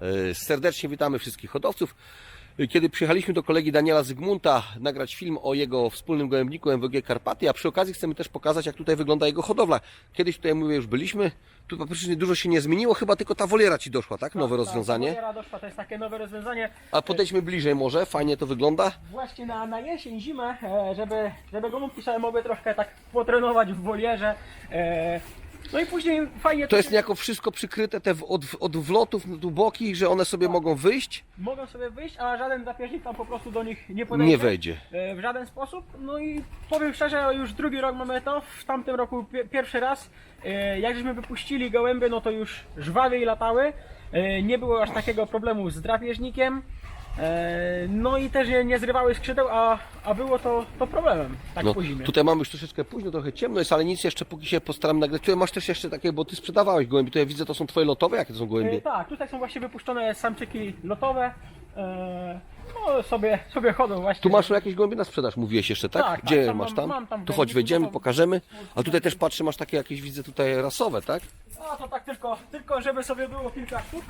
E, Serdecznie witamy wszystkich hodowców. E, Kiedy przyjechaliśmy do kolegi Daniela Zygmunta nagrać film o jego wspólnym gołębniku MWG Karpaty, a przy okazji chcemy też pokazać, jak tutaj wygląda jego hodowla. Kiedyś tutaj, mówię, już byliśmy. Tu praktycznie dużo się nie zmieniło, chyba tylko ta woliera Ci doszła, tak? Nowe rozwiązanie. Tak, doszła, to jest takie nowe rozwiązanie. A podejdźmy bliżej może, fajnie to wygląda. Właśnie na, na jesień, zimę, e, żeby, żeby gołąbki sobie mogły troszkę tak potrenować w wolierze. No i później fajnie To jest niejako wszystko przykryte te w- od, od wlotów tu boki, że one sobie mogą wyjść. mogą sobie wyjść, a żaden drapieżnik tam po prostu do nich nie podejdzie. Nie wejdzie. e, w żaden sposób. No i powiem szczerze, już drugi rok mamy to, w tamtym roku pi- pierwszy raz. E, Jak żeśmy wypuścili gołęby, no to już żwawiej latały. E, Nie było aż takiego problemu z drapieżnikiem. E, No i też je nie zrywały skrzydeł, a, a było to, to problemem, tak No, po zimie. tutaj mamy już troszeczkę późno, trochę ciemno jest, ale nic jeszcze póki się postaram nagrać. Tutaj masz też jeszcze takie, bo ty sprzedawałeś gołębie, tutaj widzę to są twoje lotowe, jakie to są gołębie? E, Tak, tutaj są właśnie wypuszczone samczyki lotowe. E, No sobie, sobie chodzą właśnie. Tu masz jakieś gołębie na sprzedaż, mówiłeś jeszcze, tak? Tak, Gdzie tak, masz tam? mam tam tu chodź, wejdziemy, to pokażemy. A tutaj też patrzę, masz takie jakieś, widzę tutaj rasowe, tak? No to tak tylko, tylko żeby sobie było kilka sztuk.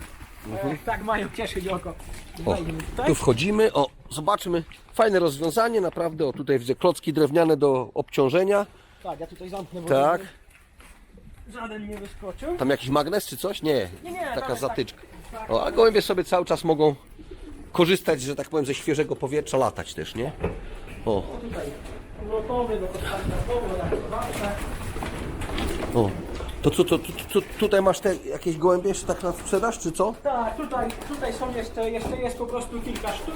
E, tak mają cieszyć oko. Mhm. O, tu wchodzimy, o, zobaczmy. Fajne rozwiązanie, naprawdę. O, tutaj widzę klocki drewniane do obciążenia. Tak, ja tutaj zamknę, bo Tak. żaden nie wyskoczył. Tam jakiś magnes czy coś? Nie, Nie, nie, taka tam- zatyczka. tak. O, a gołębie sobie cały czas mogą korzystać, że tak powiem, ze świeżego powietrza, latać też, nie? O, Tutaj do na o. To co, to, to, to, tutaj masz te jakieś gołębie jeszcze tak na sprzedaż, czy co? Tak, tutaj, tutaj są jeszcze, jeszcze jest po prostu kilka sztuk.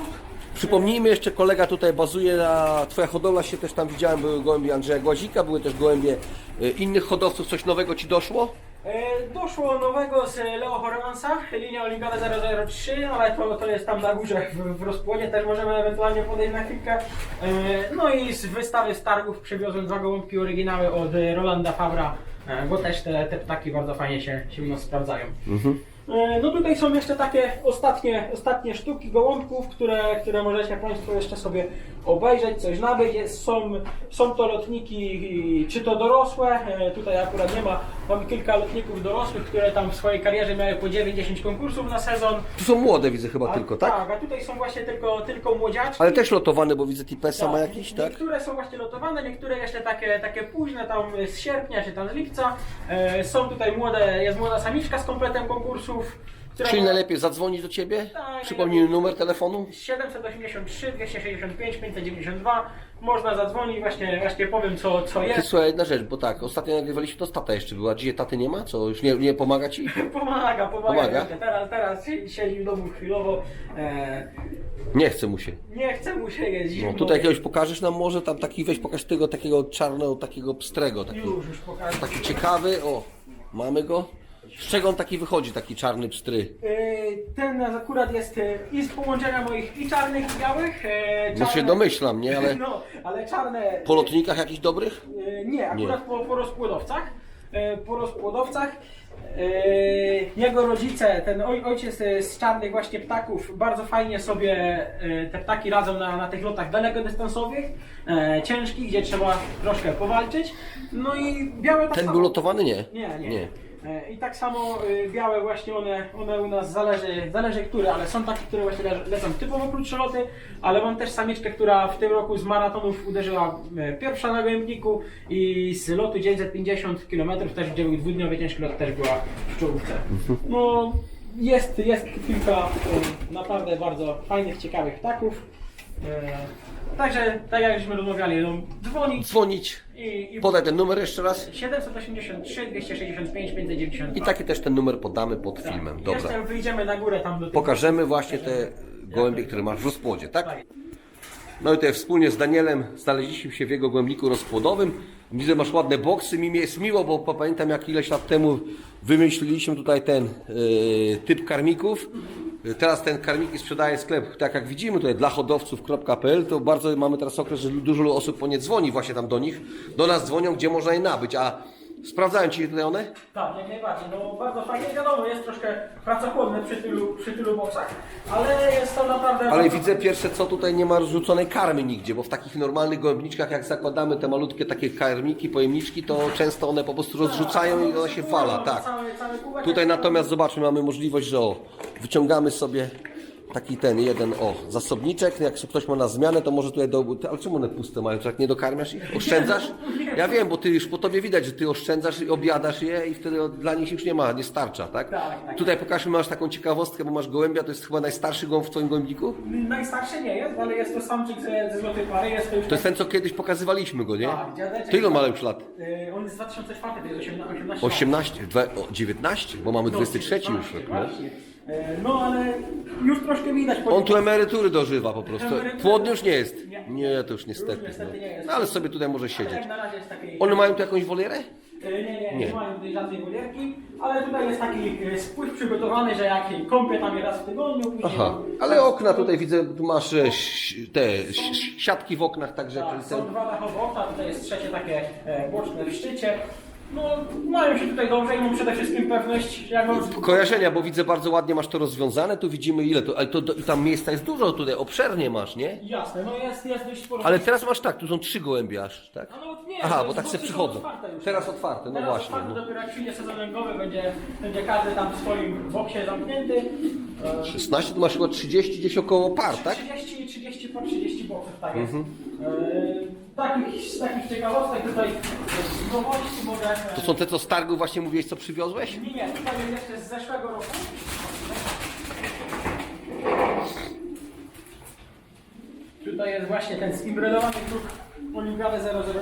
Przypomnijmy jeszcze, kolega tutaj bazuje na, twoja hodowla się też tam widziałem, były gołębie Andrzeja Głazika, były też gołębie y, innych hodowców, coś nowego Ci doszło? E, Doszło nowego z Leo Hormansa, linia Olimpiada 003, ale to, to jest tam na górze w, w rozpłonie, też możemy ewentualnie podejść na chwilkę. E, No i z wystawy z targów przywiozłem dwa gołąbki oryginały od Rolanda Fabra, e, bo też te, te ptaki bardzo fajnie się, się u nas sprawdzają. E, No tutaj są jeszcze takie ostatnie, ostatnie sztuki gołąbków, które, które możecie Państwo jeszcze sobie obejrzeć, coś nabyć. Jest, są, są to lotniki, czy to dorosłe, e, tutaj akurat nie ma, mamy kilka lotników dorosłych, które tam w swojej karierze miały po 9-10 konkursów na sezon. Tu są młode widzę chyba A, tylko, tak? Tak, a tutaj są właśnie tylko, tylko młodziaczki. Ale też lotowane, bo widzę Tipesa ma Tak, jakiś, tak? Niektóre są właśnie lotowane, niektóre jeszcze takie, takie późne, tam z sierpnia czy tam z lipca. E, są tutaj młode, jest młoda samiczka z kompletem która Czyli ma- najlepiej zadzwonić do Ciebie? Tak, Przypomnij numer telefonu? 783 265 592 można zadzwonić, właśnie, właśnie powiem co, co Ty, jest. słuchaj, jedna rzecz, bo tak, ostatnio nagrywaliśmy, to z tata jeszcze była. Dzisiaj taty nie ma? Co, już nie, nie pomaga Ci? Pomaga, pomaga. Pomaga? Teraz, teraz siedzi w domu chwilowo. E, Nie chce mu się. nie chce mu się zimno. No, tutaj jakiegoś pokażesz nam może, tam taki, weź pokaż tego takiego czarnego, takiego pstrego, taki, Już, już pokażę. taki ciekawy, o, mamy go. Z czego on taki wychodzi, taki czarny pstry? E, Ten akurat jest e, i z połączenia moich i czarnych i białych. e, No się czarne- domyślam, nie? Ale No, ale czarne po lotnikach jakichś dobrych? E, Nie, akurat Po, po rozpłodowcach. E, Po rozpłodowcach. E, Jego rodzice, ten oj, ojciec e, z czarnych właśnie ptaków, bardzo fajnie sobie e, te ptaki radzą na, na tych lotach dalekodystansowych, e, ciężkich, gdzie trzeba troszkę powalczyć. No i białe tak Ten samo. był lotowany? Nie. Nie, nie. E, I tak samo e, białe właśnie one, one u nas zależy, zależy które, ale są takie, które właśnie le- lecą typowo krótsze loty, ale mam też samiczkę, która w tym roku z maratonów uderzyła e, pierwsza na gołębniku i z lotu 950 km też gdzie był dwudniowy ciężki lot też była w czołówce. No jest, jest kilka naprawdę bardzo fajnych, ciekawych ptaków. E, Także tak jak żeśmy rozmawiali, no, dzwonić Dzwonić. i, i Podaj ten numer jeszcze raz. 783 265 592. I taki też ten numer podamy pod filmem. Dobra. Jeszcze wyjdziemy na górę tam do tych... Pokażemy właśnie te gołębie, które masz w rozpłodzie, tak? Tak. No i tutaj wspólnie z Danielem znaleźliśmy się w jego głębniku rozpłodowym. Widzę, masz ładne boksy, mi jest miło, bo pamiętam jak ileś lat temu wymyśliliśmy tutaj ten yy, typ karmików. Yy, Teraz ten karmiki sprzedaje sklep, tak jak widzimy tutaj dla hodowców.pl, to bardzo mamy teraz okres, że dużo osób po nie dzwoni właśnie tam do nich. Do nas dzwonią, gdzie można je nabyć, a Sprawdzają Ci tutaj one? Tak, jak najbardziej. No bardzo fajnie, wiadomo, jest troszkę pracochłonne przy tylu, przy tylu boksach, ale jest to naprawdę... Ale widzę pierwsze co, tutaj nie ma rozrzuconej karmy nigdzie, bo w takich normalnych gołębniczkach jak zakładamy te malutkie takie karmiki, pojemniczki, to często one po prostu rozrzucają i ona się wala, tak. Cały, cały kubek Tutaj natomiast zobaczmy, mamy możliwość, że o, wyciągamy sobie taki ten jeden, o, zasobniczek, jak ktoś ma na zmianę, to może tutaj do, ty, ale czemu one puste mają, to jak nie dokarmiasz ich? Oszczędzasz? Ja wiem, bo ty już po tobie widać, że ty oszczędzasz i objadasz je i wtedy dla nich już nie ma, nie starcza, tak? Tak, tak. Tutaj pokażmy, masz taką ciekawostkę, bo masz gołębia, to jest chyba najstarszy gołąb w twoim gołębniku? Najstarszy nie jest, ale jest to samczyk ze, ze złotej pary, jest to już... To jest ten, co kiedyś pokazywaliśmy go, nie? Tak, dziadeczek. To ile on ma już lat? Yy, on jest z 2004, to jest 18, 18 lat. 18, dwa, o, 19, bo mamy 23 już Właśnie, rok, no. właśnie. E, No ale już troszkę widać po On tu emerytury dożywa po prostu. Emerytury? Płodny już nie jest. Nie. Nie, to już niestety. Już niestety nie No. jest. No, ale sobie tutaj może siedzieć. jak na razie jest takiej... One mają tu jakąś wolierę? E, Nie, nie, nie, Nie. nie mają tutaj żadnej wolierki, ale tutaj jest taki e, spływ przygotowany, że jak kąpię tam je raz w tygodniu, później... Aha, ale okna tutaj widzę, tu masz e, ś- te ś- siatki w oknach, także Tak, ten, są dwa dachowe okna, tutaj jest trzecie takie e, boczne w szczycie. No, mają się tutaj dobrze i mam przede wszystkim pewność, jak on... kojarzenia, bo widzę bardzo ładnie masz to rozwiązane, tu widzimy ile to, ale to, to tam miejsca jest dużo tutaj, obszernie masz, nie? Jasne, no jest, jest dość sporo... Ale teraz masz tak, tu są trzy gołębie aż, tak? A no, nie, Aha, to bo tak są przychodzą. otwarte już. Teraz otwarte, no Teraz właśnie. otwarte, No. dopiero jak przyjdzie sezon lęgowy, będzie, będzie każdy tam w swoim boksie zamknięty. E, 16 to masz chyba 30 gdzieś około par, tak? 30, 30 po 30 boksów, tak jest. Mhm. E, takich, z takich ciekawostek tutaj z nowości mogę... To są te, co z targu właśnie mówiłeś, co przywiozłeś? Nie, nie, tutaj jest jeszcze z zeszłego roku. Tutaj jest właśnie ten zimbredowany kruk Olimpiady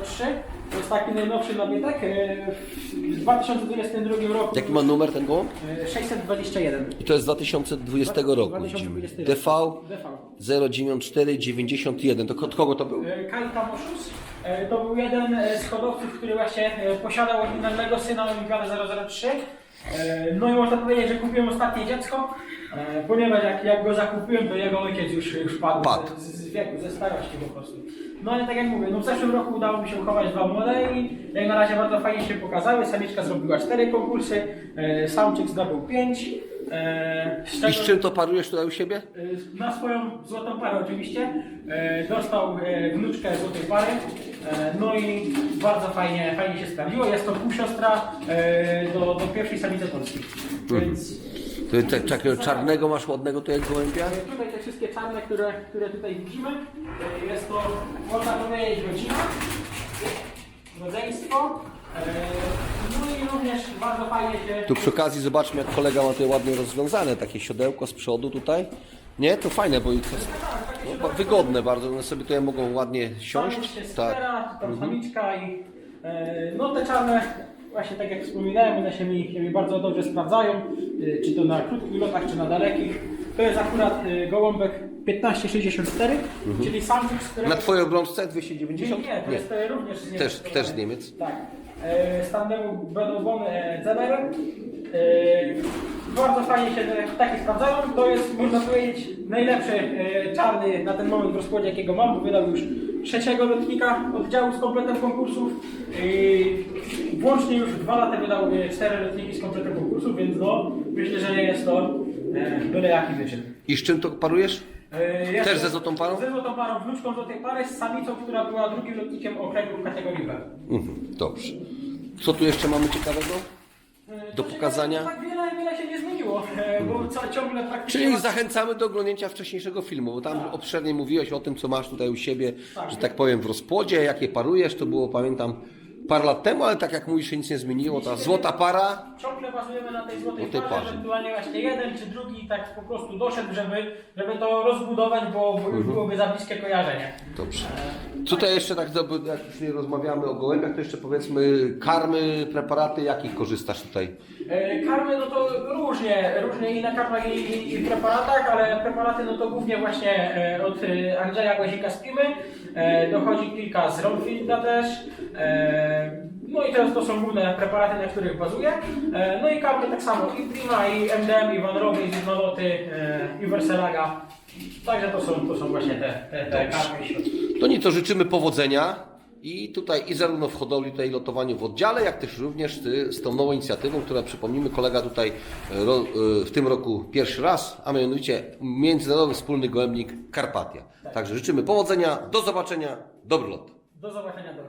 003. To jest taki najnowszy nabytek. e, W 2022 roku. Jaki ma numer ten gołąb? e, 621. I to jest z 2020 roku, 2020 widzimy. DV DV. 09491. To od kogo to był? E, Moszus e, to był jeden e, z hodowców, który właśnie e, posiadał oryginalnego syna Olimpiady 003. E, No i można powiedzieć, że kupiłem ostatnie dziecko, e, ponieważ jak, jak go zakupiłem, to jego ojciec już, już padł Padł. Z, z wieku, ze starości po prostu. No ale tak jak mówię, no w zeszłym roku udało mi się uchować dwa młode i jak na razie bardzo fajnie się pokazały. Samiczka zrobiła cztery konkursy, e, samczyk zdobył pięć. e, z I czego- z czym to parujesz tutaj u siebie? E, na swoją złotą parę oczywiście. E, Dostał e, wnuczkę złotej pary. E, No i bardzo fajnie, fajnie się sprawdziło. Jest to półsiostra e, do, do pierwszej samicy polskiej. Więc To te, takiego czarnego masz ładnego tutaj gołębia? e, tutaj te wszystkie czarne, które, które tutaj widzimy, jest to można powiedzieć rodzina, rodzeństwo. No i również bardzo fajnie się Tu przy okazji zobaczmy jak kolega ma tutaj ładnie rozwiązane, takie siodełko z przodu tutaj. Nie? To fajne, bo to jest no, wygodne bardzo, one sobie tutaj mogą ładnie siąść. Się Tak. stara, tam samiczka i e, no te czarne, właśnie tak jak wspominałem, one się mi, się mi bardzo dobrze sprawdzają, e, czy to na krótkich lotach, czy na dalekich. To jest akurat e, gołąbek 1564, czyli samczyk, z którego... Na twojej obrączce Nie, 290? nie, to jest e, również z Niemiec. Też- też z Niemiec? Tak. E, e, Zeberem. E, bardzo fajnie się te ptaki sprawdzają. To jest, można powiedzieć, najlepszy e, czarny na ten moment w rozkładzie, jakiego mam, bo wydał już trzeciego lotnika oddziału z kompletem konkursów. E, włącznie już dwa lata wydał e, cztery lotniki z kompletem konkursów, więc no, myślę, że jest to byle jaki wyczyn. I z czym to parujesz? Jest Też ze złotą parą? Ze złotą parą, wnuczką złotej pary z samicą, która była drugim lotnikiem okręgu w kategorii B. Mhm, dobrze. Co tu jeszcze mamy ciekawego? E, Do pokazania? Tak wiele, wiele się nie zmieniło, e, bo co, ciągle praktycznie... Czyli zachęcamy do oglądnięcia wcześniejszego filmu, bo tam obszernie mówiłeś o tym, co masz tutaj u siebie, Tak. że tak powiem, w rozpłodzie, jakie parujesz, to było, pamiętam, parę lat temu, ale tak jak mówisz, się nic nie zmieniło, ta złota para, Ciągle bazujemy na tej złotej Złotej parze, parze. ewentualnie właśnie jeden czy drugi tak po prostu doszedł, żeby, żeby to rozbudować, bo, bo Mhm. już byłoby za bliskie kojarzenie. Dobrze. Tutaj jeszcze tak, jak już nie rozmawiamy o gołębiach, to jeszcze powiedzmy karmy, preparaty, jakich korzystasz tutaj? E, Karmy no to różnie, różnie i na karmach i, i, i preparatach, ale preparaty no to głównie właśnie e, od e, Andrzeja Głazika z Pimy, e, dochodzi kilka z Rolfielda też, e, no i teraz to są główne preparaty, na których bazuję, e, no i karmy tak samo i Prima, i MDM, i Van Rowy, i e, i Verselaga, także to są, to są właśnie te, te, te karmy i środki. To nic, to życzymy powodzenia. I tutaj i zarówno w hodowli, tutaj lotowaniu w oddziale, jak też również z tą nową inicjatywą, która przypomnijmy, kolega tutaj e, w tym roku pierwszy raz, a mianowicie Międzynarodowy Wspólny Gołębnik Karpatia. Także życzymy powodzenia, do zobaczenia, dobry lot. Do zobaczenia, dobro.